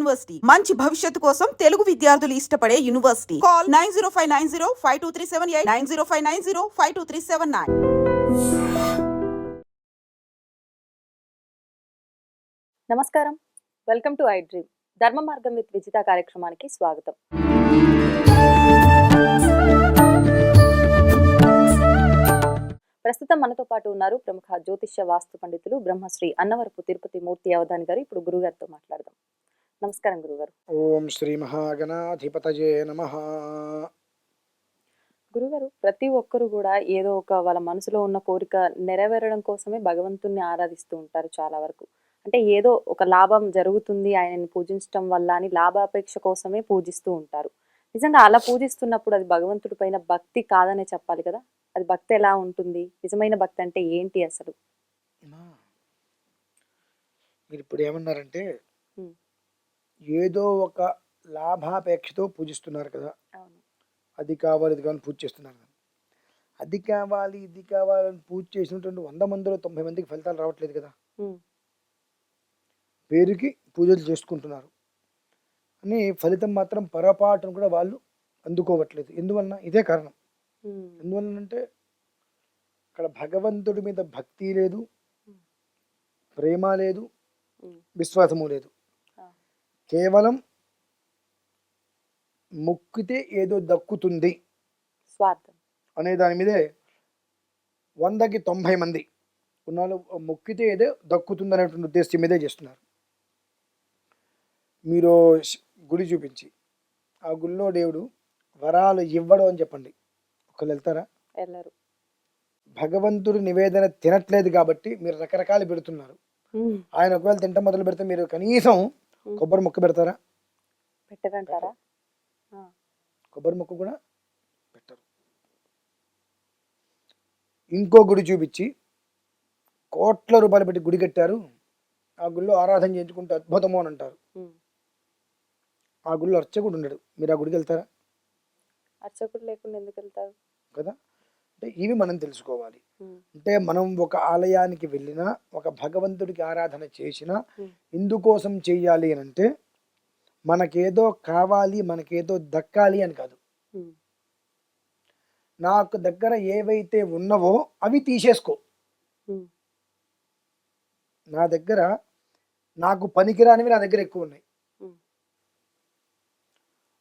University. మంచి భవిష్యత్తు కోసం తెలుగు విద్యార్థులు ఇష్టపడే university. Call nine zero five nine zero five two three seven eight nine zero five nine zero five two three seven nine. నమస్కారం. Welcome to I dream. ధర్మ మార్గం with Vijitha కార్యక్రమానికి స్వాగతం. ప్రస్తుతం మనతో పాటు ఉన్నారు ప్రముఖ జ్యోతిష్య వాస్తు పండితులు బ్రహ్మశ్రీ అన్నవరపు తిరుపతి మూర్తి అవధాని గారు. ఇప్పుడు గురుగారితో మాట్లాడదాం. నమస్కారం గురుగారు. ఓం శ్రీ మహాగణాధిపతయే నమ. గురుగారు ప్రతి ఒక్కరు కూడా ఏదో ఒక వాళ్ళ మనసులో ఉన్న కోరిక నెరవేరడం కోసమే భగవంతుణ్ణి ఆరాధిస్తూ ఉంటారు చాలా వరకు. అంటే ఏదో ఒక లాభం జరుగుతుంది ఆయనని పూజించడం వల్ల అని లాభాపేక్ష కోసమే పూజిస్తూ ఉంటారు. నిజంగా అలా పూజిస్తున్నప్పుడు అది భగవంతుడి పైన భక్తి కాదనే చెప్పాలి కదా? అది భక్తి ఎలా ఉంటుంది? నిజమైన భక్తి అంటే ఏంటి అసలు? మీరు ఇప్పుడు ఏమన్నారంటే. ఏదో ఒక లాభాపేక్షతో పూజిస్తున్నారు కదా. అవును. అది కావాలి ఇది కావాలి పూజ చేస్తున్నారు కదా. అది కావాలి ఇది కావాలని పూజ చేసినటువంటి వంద మందిలో తొంభై మందికి ఫలితాలు రావట్లేదు కదా. ఉమ్, పేరుకి పూజలు చేసుకుంటున్నారు. అని ఫలితం మాత్రం పొరపాటును కూడా వాళ్ళు అందుకోవట్లేదు. ఎందువలన? ఇదే కారణం. ఉమ్, ఎందువలన అంటే అక్కడ భగవంతుడి మీద భక్తి లేదు. ప్రేమ లేదు. ఉమ్, విశ్వాసము లేదు. కేవలం మొక్కితే ఏదో దక్కుతుంది స్వార్థం. అనే దాని మీదే వందకి తొంభై మంది ఉన్నాళ్ళు మొక్కితే ఏదో దక్కుతుంది అనేటువంటి ఉద్దేశం మీదే చేస్తున్నారు. మీరు గుడి చూపించి ఆ గుళ్ళో దేవుడు వరాలు ఇవ్వడు అని చెప్పండి. ఒకళ్ళు వెళ్తారా? వెళ్ళరు. భగవంతుడు నివేదన తినట్లేదు కాబట్టి మీరు రకరకాలు పెడుతున్నారు. ఆయన ఒకవేళ తింట మొదలు పెడితే మీరు కనీసం కొబ్బరి మొక్క పెడతారా? పెట్టరంటారా ఆ, కొబ్బరి మొక్క కూడా పెట్టరు. ఇంకో గుడి చూపించి కోట్ల రూపాయలు పెట్టి గుడి కట్టారు. ఆ గుడిలో ఆరాధన చేయించుకుంటే అద్భుతము అని అంటారు. ఆ గుడిలో అర్చకుడు ఉండడు మీరు ఆ గుడికి వెళ్తారా? అర్చకుడు లేకుండా ఎందుకు వెళ్తారు? కదా? అంటే ఇవి మనం తెలుసుకోవాలి. అంటే మనం ఒక ఆలయానికి వెళ్ళినా ఒక భగవంతుడికి ఆరాధన చేసినా ఎందుకోసం చెయ్యాలి అని అంటే మనకేదో కావాలి మనకేదో దక్కాలి అని కాదు. నాకు దగ్గర ఏవైతే ఉన్నవో అవి తీసేసుకో. నా దగ్గర నాకు పనికిరానివి నా దగ్గర ఎక్కువ ఉన్నాయి.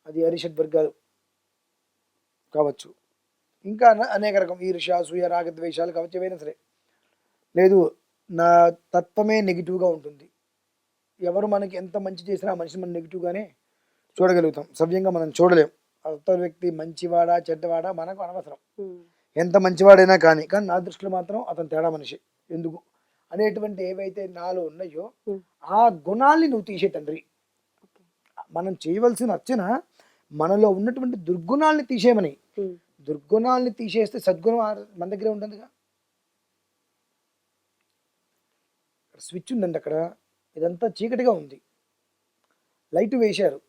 అది అరిషడ్ వర్గాలు కావచ్చు. ఇంకా అన- అనేక రకం ఈర్ష్య సూయ రాగద్వేషాలు కావచ్చు ఏవైనా సరే. లేదు నా తత్వమే నెగిటివ్గా ఉంటుంది. ఎవరు మనకి ఎంత మంచి చేసినా మనిషిని మనం నెగిటివ్గానే చూడగలుగుతాం. సవ్యంగా మనం చూడలేం. అవతల వ్యక్తి మంచివాడా చెడ్డవాడా మనకు అనవసరం. ఎంత మంచివాడైనా కానీ కానీ నా దృష్టిలో మాత్రం అతను తేడా మనిషి. ఎందుకు? అనేటువంటి ఏవైతే నాలో ఉన్నాయో. ఆ గుణాల్ని నువ్వు తీసే తండ్రి. మనం చేయవలసిన అర్చన మనలో ఉన్నటువంటి దుర్గుణాల్ని తీసేయమని. దుర్గుణాల్ని తీసేస్తే సద్గుణం మన దగ్గరే ఉంటుందిగా. స్విచ్ ఉందండి అక్కడ. ఇదంతా చీకటిగా ఉంది. లైట్ వేశారు.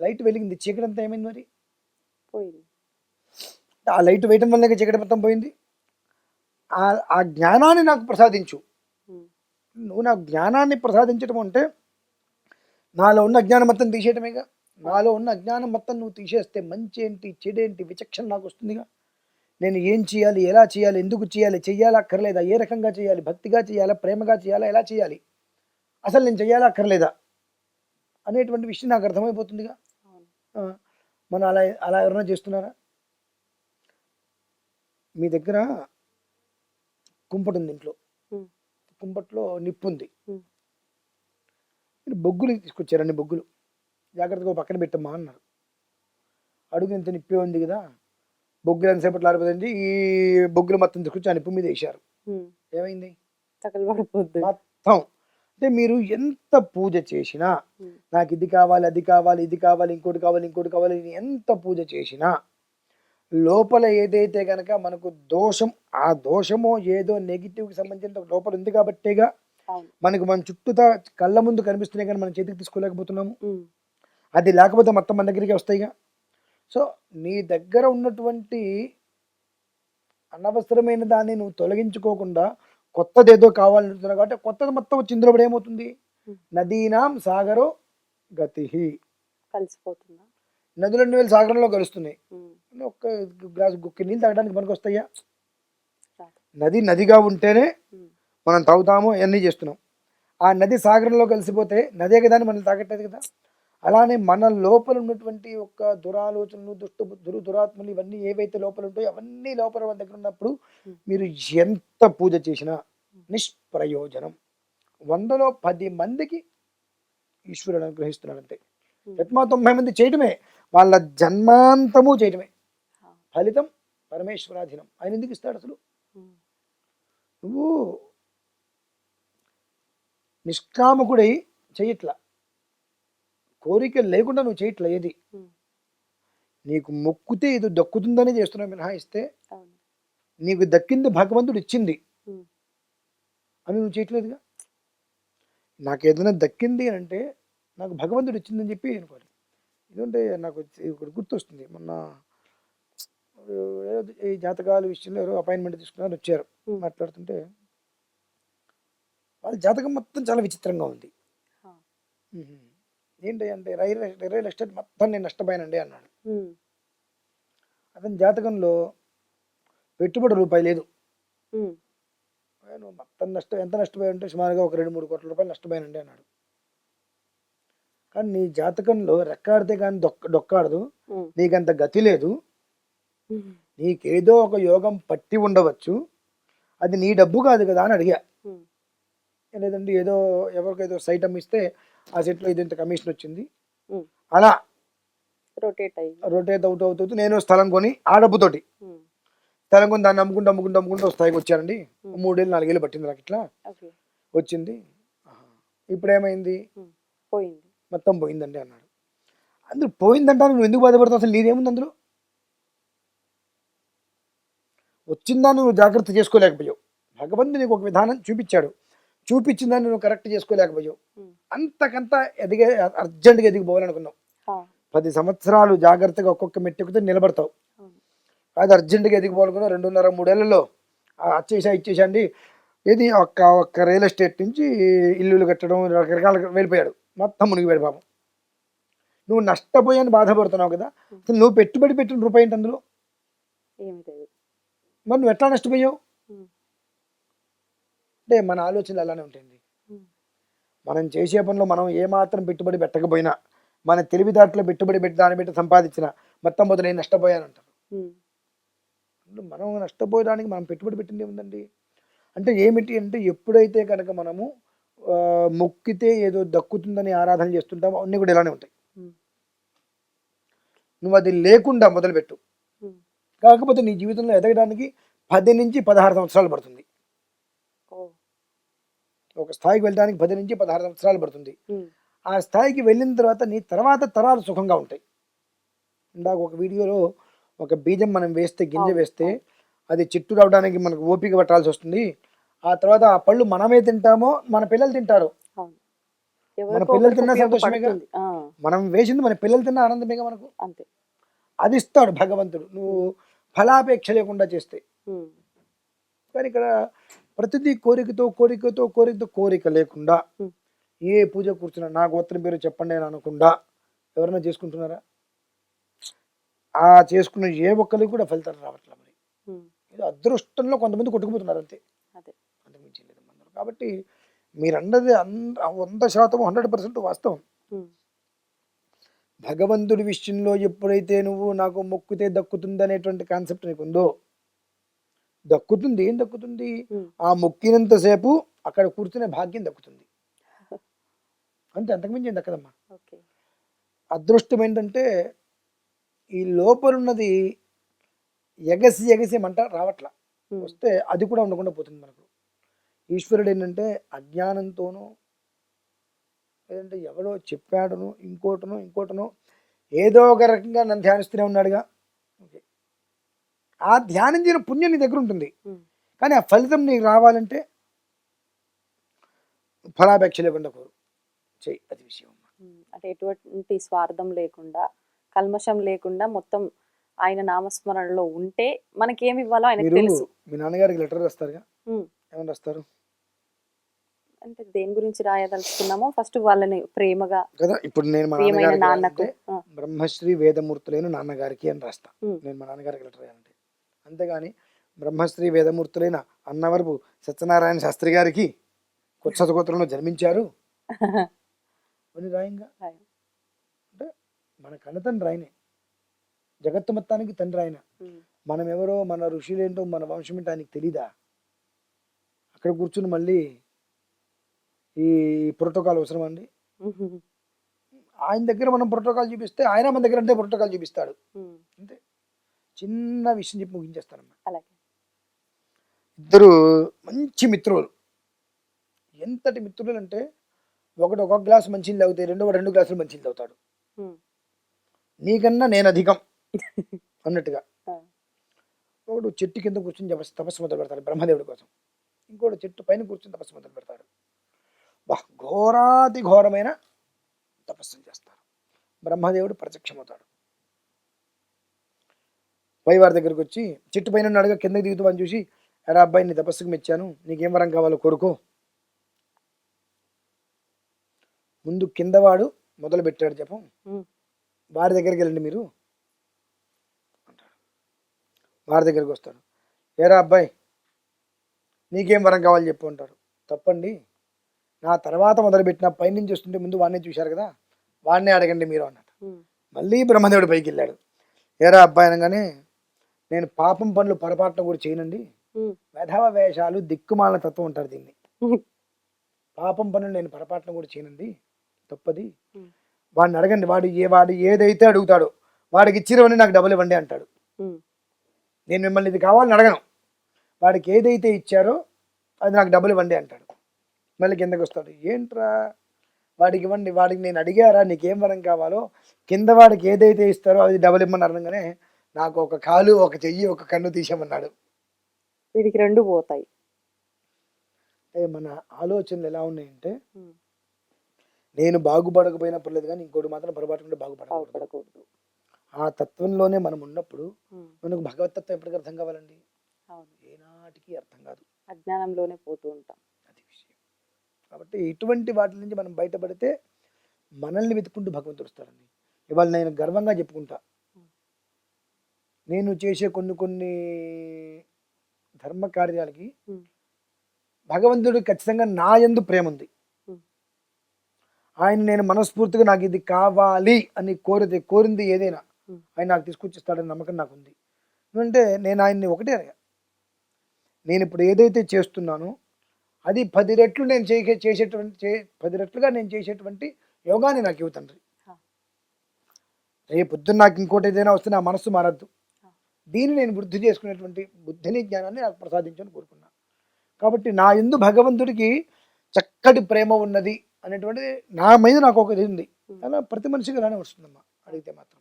లైట్ వెలిగింది. చీకటి అంతా ఏమైంది మరి? పోయింది. ఆ లైట్ వేయటం వల్లే చీకటి మొత్తం పోయింది. ఆ ఆ జ్ఞానాన్ని నాకు ప్రసాదించు. నువ్వు నాకు జ్ఞానాన్ని ప్రసాదించడం అంటే నాలో ఉన్న అజ్ఞానం మొత్తం తీసేయటమేగా? నాలో ఉన్న అజ్ఞానం మొత్తం నువ్వు తీసేస్తే మంచి ఏంటి చెడేంటి విచక్షణ నాకు వస్తుందిగా. నేను ఏం చేయాలి ఎలా చేయాలి ఎందుకు చేయాలి చెయ్యాలా అక్కర్లేదా ఏ రకంగా చేయాలి భక్తిగా చేయాలా ప్రేమగా చేయాలా ఎలా చేయాలి? అసలు నేను చెయ్యాలా అక్కర్లేదా అనేటువంటి విషయం నాకు అర్థమైపోతుందిగా. మనం అలా అలా ఎవరైనా చేస్తున్నారా? మీ దగ్గర కుంపటి ఉంది ఇంట్లో. కుంపట్లో నిప్పు ఉంది బొగ్గులు తీసుకొచ్చారు అన్ని బొగ్గులు. జాగ్రత్తగా పక్కన పెట్టమ్మా అన్నారు. అడుగు ఇంత నిప్పే ఉంది కదా బొగ్గులు ఎంతసేపట్లో ఆరిపోతుంది ఈ బొగ్గులు మొత్తం తీసుకొచ్చి ఆ నిప్పు మీద వేశారు. ఉమ్, ఏమైంది? మొత్తం. అంటే మీరు ఎంత పూజ చేసినా నాకు ఇది కావాలి అది కావాలి ఇది కావాలి ఇంకోటి కావాలి ఇంకోటి కావాలి ఎంత పూజ చేసినా లోపల ఏదైతే కనుక మనకు దోషం ఆ దోషమో ఏదో నెగిటివ్కి సంబంధించిన లోపల ఉంది కాబట్టేగా మనకు మన చుట్టూతా కళ్ళ ముందు కనిపిస్తున్నాయి కానీ మన చేతికి తీసుకోలేకపోతున్నాము. అది లేకపోతే మొత్తం మన దగ్గరికి వస్తాయిగా. సో నీ దగ్గర ఉన్నటువంటి అనవసరమైన దాన్ని నువ్వు తొలగించుకోకుండా కొత్తది ఏదో కావాలంటున్నావు కాబట్టి కొత్తది మొత్తం వచ్చి ఇందులో పడి ఏమవుతుంది. నదీనాం సాగరో గతి కలిసిపోతుందా? నదులు రెండు వేలు సాగరంలో కలుస్తున్నాయి. ఒక్క గ్లాస్ గుక్కి నీళ్ళు తాగడానికి మనకు వస్తాయా. నది నదిగా ఉంటేనే మనం తాగుతాము అన్నీ చేస్తున్నాం. ఆ నది సాగరంలో కలిసిపోతే నదే కదా అని మనం తాగట్లేదు కదా? అలానే మన లోపల ఉన్నటువంటి ఒక దురాలోచనలు దుష్ట దురు దురాత్మలు ఇవన్నీ ఏవైతే లోపల ఉంటాయో అవన్నీ లోపల మన దగ్గర ఉన్నప్పుడు మీరు ఎంత పూజ చేసినా నిష్ప్రయోజనం. వందలో పది మందికి ఈశ్వరుడు అనుగ్రహిస్తున్నాడు అంతే యత్మా తొంభై మంది చేయటమే వాళ్ళ జన్మాంతము చేయటమే. ఫలితం పరమేశ్వరాధీనం. ఆయన ఎందుకు ఇస్తాడు అసలు? నువ్వు నిష్కామకుడై చెయ్యట్లా కోరిక లేకుండా నువ్వు చేయట్లా ఏది ఉమ్, నీకు మొక్కుతే ఇది దక్కుతుందని చేస్తున్నావు మినహాయిస్తే నీకు దక్కింది భగవంతుడు ఇచ్చింది. అని నువ్వు చేయట్లేదుగా? నాకు ఏదైనా దక్కింది అని అంటే నాకు భగవంతుడు ఇచ్చిందని చెప్పి అనుకోవాలి ఎందుకంటే నాకు ఒకటి గుర్తొస్తుంది. మొన్న ఈ జాతకాల విషయంలో ఎవరో అపాయింట్మెంట్ తీసుకున్నారు వచ్చారు. మాట్లాడుతుంటే వాళ్ళ జాతకం మొత్తం చాలా విచిత్రంగా ఉంది. ఏంటి అంటే రైల్ రియల్ ఎస్టేట్ మొత్తం నేను నష్టపోయానండి అన్నాడు. అతని జాతకంలో పెట్టుబడి రూపాయి లేదు. మొత్తం నష్టం ఎంత నష్టపోయి ఉంటే సుమారుగా ఒక రెండు మూడు కోట్ల రూపాయలు నష్టపోయానండి అన్నాడు. కానీ నీ జాతకంలో రెక్కాడితే కానీ దొక్క డొక్కాడదు ఉమ్, నీకంత గతి లేదు. నీకేదో ఒక యోగం పట్టి ఉండవచ్చు. అది నీ డబ్బు కాదు కదా అని అడిగా. లేదంటే ఏదో ఎవరికైదో సైట్ అమ్మిస్తే ఆ సెట్లో ఇది ఇంత కమిషన్ వచ్చింది అలా రొటేట్ అయ్యి రొటేట్ అవుతూ అవుతూ నేను స్థలం కొని ఆ డబ్బుతోటి స్థలం కొని దాన్ని అమ్ముకుంటూ అమ్ముకుంటూ అమ్ముకుంటూ స్థాయికి వచ్చానండి. మూడేళ్ళు నాలుగేళ్ళు పట్టింది నాకు ఇట్లా. వచ్చింది. ఇప్పుడు ఏమైంది? పోయింది. మొత్తం పోయిందండి అన్నాడు. అందులో పోయిందంటాను నువ్వు ఎందుకు బాధపడతావు? అసలు నీదేముంది అందులో? వచ్చిందాన్ని నువ్వు జాగ్రత్త చేసుకోలేకపోయావు. భగవంతుడు నీకు ఒక విధానం చూపించాడు. చూపించిందాన్ని నువ్వు కరెక్ట్ చేసుకోలేకపోయావు. అంతకంత ఎదిగే అర్జెంటుగా ఎదిగిపోవాలనుకున్నావు పది సంవత్సరాలు జాగ్రత్తగా ఒక్కొక్క మెట్టుకుతే నిలబడతావు. అది అర్జెంటుగా ఎదిగిపోవాలనుకున్నావు రెండున్నర మూడేళ్ళలో. ఆ, వచ్చేసా ఇచ్చేసండి. ఏది ఒక్క ఒక్క రియల్ ఎస్టేట్ నుంచి ఇల్లులు కట్టడం రకరకాల వెళ్ళిపోయాడు. మొత్తం మునిగిపోయాడు పాపం. నువ్వు నష్టపోయాని బాధపడుతున్నావు కదా అసలు నువ్వు పెట్టుబడి పెట్టిన రూపాయి ఏంటి అందులో? మరి నువ్వు ఎట్లా నష్టపోయావు? అంటే మన ఆలోచనలు అలానే ఉంటుంది మనం చేసే పనిలో మనం ఏమాత్రం పెట్టుబడి పెట్టకపోయినా మన తెలివిదాట్లో పెట్టుబడి పెట్టి దాన్ని పెట్టి సంపాదించిన మొత్తం మొదలు నేను నష్టపోయాను అంటారు. ఉమ్, అంటే మనం నష్టపోయడానికి మనం పెట్టుబడి పెట్టింది ఏముందండి? అంటే ఏమిటి అంటే ఎప్పుడైతే కనుక మనము మొక్కితే ఏదో దక్కుతుందని ఆరాధన చేస్తుంటామో అన్నీ కూడా ఇలానే ఉంటాయి. నువ్వు అది లేకుండా మొదలుపెట్టు. కాకపోతే నీ జీవితంలో ఎదగడానికి పది నుంచి పదహారు సంవత్సరాలు పడుతుంది. ఒక స్థాయికి వెళ్ళడానికి పది నుంచి పదహారు సంవత్సరాలు పడుతుంది. ఆ స్థాయికి వెళ్ళిన తర్వాత నీ తర్వాత తరాలు సుఖంగా ఉంటాయి. ఇందాక ఒక వీడియోలో ఒక బీజం మనం వేస్తే గింజ వేస్తే అది చెట్టు రావడానికి మనకు ఓపిక పట్టాల్సి వస్తుంది. ఆ తర్వాత ఆ పళ్ళు మనమే తింటామో మన పిల్లలు తింటారు. ఎవరికో పిల్లలు తిన్నా సంతోషమేగా? మనం వేసింది మన పిల్లలు తిన్న ఆనందమేగా మనకు? అంతే. అది ఇస్తాడు భగవంతుడు. నువ్వు ఫలాపేక్ష లేకుండా చేస్తే. కానీ ఇక్కడ ప్రతిదీ కోరికతో కోరికతో కోరికతో కోరిక లేకుండా. ఏ పూజ కూర్చున్నా నా గోత్రం పేరు చెప్పండి అని అనకుండా ఎవరైనా చేసుకుంటున్నారా? ఆ చేసుకున్న ఏ ఒక్కరికి కూడా ఫలితాలు రావట్లేదు మరి. ఇది అదృష్టంలో కొంతమంది కొట్టుకుపోతున్నారు అంతే. అదే. అంతకు మించి లేదు అందరూ కాబట్టి మీరన్నది అంద వంద శాతం హండ్రెడ్ పర్సెంట్ వాస్తవం. భగవంతుడి విషయంలో ఎప్పుడైతే నువ్వు నాకు మొక్కితే దక్కుతుంది అనేటువంటి కాన్సెప్ట్ నీకు ఉందో దక్కుతుంది. ఏం దక్కుతుంది? ఆ మొక్కినంతసేపు అక్కడ కూర్చునే భాగ్యం దక్కుతుంది. అంతే అంతకుమించి ఏం దక్కదమ్మా. ఓకే. అదృష్టం ఏంటంటే ఈ లోపలున్నది ఎగసి ఎగసి మంట రావట్లా. వస్తే అది కూడా ఉండకుండా పోతుంది మనకు. ఈశ్వరుడు ఏంటంటే అజ్ఞానంతోనూ లేదంటే ఎవడో చెప్పాడును ఇంకోటను ఇంకోటను ఏదో ఒక రకంగా నన్ను ధ్యానిస్తూనే ఉన్నాడుగా. ఓకే. ఆ ధ్యానించిన పుణ్యం నీ దగ్గర ఉంటుంది. కానీ ఆ ఫలితం నీకు రావాలంటే ఫలాపేక్ష లేకుండా కోరు. చెయ్యి అది విషయం. అంటే ఎటువంటి స్వార్థం లేకుండా కల్మషం లేకుండా మొత్తం ఆయన నామస్మరణలో ఉంటే మనకి ఏమి ఇవ్వాలో ఆయనకు తెలుసు. మీ నాన్నగారికి లెటర్ రాస్తారుగా? ఏమని రాస్తారు? అంటే దేని గురించి రాయదలుచుకున్నామో ఫస్ట్ వాళ్ళని ప్రేమగా కదా ఇప్పుడు నేను మా నాన్నకు బ్రహ్మశ్రీ వేదమూర్తులైన నాన్నగారికి అని రాస్తా. నేను మా నాన్నగారికి లెటర్ రాయాలంటే. అంతేగాని బ్రహ్మశ్రీ వేదమూర్తులైన అన్నవరపు సత్యనారాయణ శాస్త్రి గారికి కొత్త శతకోత్రంలో జన్మించారు. అని రాయంగా? రాయం. అంటే మన కన్నతండ్రి ఆయనే. జగత్తు మొత్తానికి తండ్రి ఆయన. మనం ఎవరో మన ఋషులేంటో మన వంశం ఏంటో ఆయనకి తెలీదా? అక్కడ కూర్చుని మళ్ళీ ఈ ప్రోటోకాల్ అవసరం అండి? ఆయన దగ్గర మనం ప్రోటోకాల్ చూపిస్తే ఆయన మన దగ్గర అంటే ప్రోటోకాల్ చూపిస్తాడు. చిన్న విషయం చెప్పి ముగించేస్తానమ్మా. అలాగే. ఇద్దరు మంచి మిత్రులు. ఎంతటి మిత్రులు అంటే ఒకడు ఒక గ్లాస్ మంచినీళ్ళు తాగితే రెండో రెండు గ్లాసులు మంచినీళ్ళు తాగుతాడు. నీకన్నా నేను అధికం అన్నట్టుగా. ఒకడు చెట్టు కింద కూర్చొని తపస్సు తపస్సు మొదలు పెడతాడు బ్రహ్మదేవుడి కోసం. ఇంకోటి చెట్టు పైన కూర్చొని తపస్సు మొదలు పెడతాడు. వా ఘోరాతి ఘోరమైన తపస్సులు చేస్తారు. బ్రహ్మదేవుడు ప్రత్యక్షమవుతాడు. పైవారి దగ్గరికి వచ్చి చెట్టు పైన ఉన్నాడుగా కిందకి దిగుతూ అని చూసి ఎరా అబ్బాయి నీ తపస్సుకు మెచ్చాను నీకేం వరం కావాలో కోరుకో. ముందు కిందవాడు మొదలు పెట్టాడు జపం వారి దగ్గరికి వెళ్ళండి మీరు. వారి దగ్గరికి వస్తాడు. ఏరా అబ్బాయి నీకేం వరం కావాలి చెప్పు అంటారు తప్పండి. నా తర్వాత మొదలుపెట్టిన పైనుంచి వస్తుంటే ముందు వాడినే చూశారు కదా వాడినే అడగండి మీరు అన్నట్టు మళ్ళీ బ్రహ్మదేవుడు పైకి వెళ్ళాడు. ఏరా అబ్బాయి అనగానే నేను పాపం పనులు పొరపాటున కూడా చేయనండి. ఉమ్, వెధవ వేషాలు దిక్కుమాలిన తత్వం అంటారు దీన్ని. పాపం పనులు నేను పొరపాటున కూడా చేయనండి. తప్పది. వాడిని అడగండి వాడు ఏ వాడు ఏదైతే అడుగుతాడో వాడికి ఇచ్చినవన్నీ నాకు డబ్బులు ఇవ్వండి అంటాడు. నేను మిమ్మల్ని ఇది కావాలని అడగను. వాడికి ఏదైతే ఇచ్చారో అది నాకు డబ్బులు ఇవ్వండి అంటాడు. మళ్ళీ కిందకి వస్తాడు. ఏంట్రా? వాడికి ఇవ్వండి వాడికి నేను అడిగారా నీకేం వరం కావాలో కింద వాడికి ఏదైతే ఇస్తారో అది డబ్బులు ఇమ్మని అనగానే నాకు ఒక కాలు ఒక చెయ్యి ఒక కన్ను తీసేమన్నాడు వీడికి రెండు పోతాయి. అంటే మన ఆలోచనలు ఎలా ఉన్నాయంటే నేను బాగుపడకపోయినా పర్లేదు కానీ ఇంకోటి మాత్రం పొరపాటు బాగుపడకూడదు. బాగుపడకూడదు. ఆ తత్వంలోనే మనం ఉన్నప్పుడు మనకు భగవతత్వం ఎప్పటికీ అర్థం కావాలండి? ఏనాటికి అర్థం కాదు. అజ్ఞానంలోనే పోతూ ఉంటాం. అది విషయం. కాబట్టి ఇటువంటి వాటి నుంచి మనం బయటపడితే మనల్ని వెతుక్కుంటూ భగవంతుడు వస్తాడండి. ఇవాళ నేను గర్వంగా చెప్పుకుంటా. నేను చేసే కొన్ని కొన్ని ధర్మ కార్యాలకి భగవంతుడు ఖచ్చితంగా నా యందు ప్రేమ ఉంది. ఆయన నేను మనస్ఫూర్తిగా నాకు ఇది కావాలి అని కోరితే కోరింది ఏదైనా ఆయన నాకు తీసుకొచ్చిస్తాడని నమ్మకం నాకు ఉంది ఎందుకంటే నేను ఆయన్ని ఒకటే అడిగా నేను ఇప్పుడు ఏదైతే చేస్తున్నానో అది పది రెట్లు నేను చేసే చేసేటువంటి చే పది రెట్లుగా నేను చేసేటువంటి యోగాన్ని నాకు ఇవ్వు తండ్రి. ఆ. రేపు పొద్దున్న నాకు ఇంకోటి ఏదైనా వస్తే నా మనస్సు మారద్దు. దీన్ని నేను వృద్ధి చేసుకునేటువంటి బుద్ధిని జ్ఞానాన్ని నాకు ప్రసాదించని కోరుకున్నా. కాబట్టి నా ఎందు భగవంతుడికి చక్కటి ప్రేమ ఉన్నది అనేటువంటిది నా మీద నాకు ఒక ఇది ఉంది. అలా ప్రతి మనిషికి అలానే వస్తుందమ్మా. అడిగితే మాత్రం.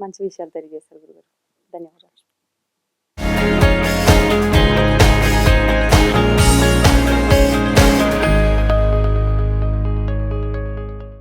మంచి విషయాలు తెలియజేస్తారు గురుగారు. ధన్యవాదాలు.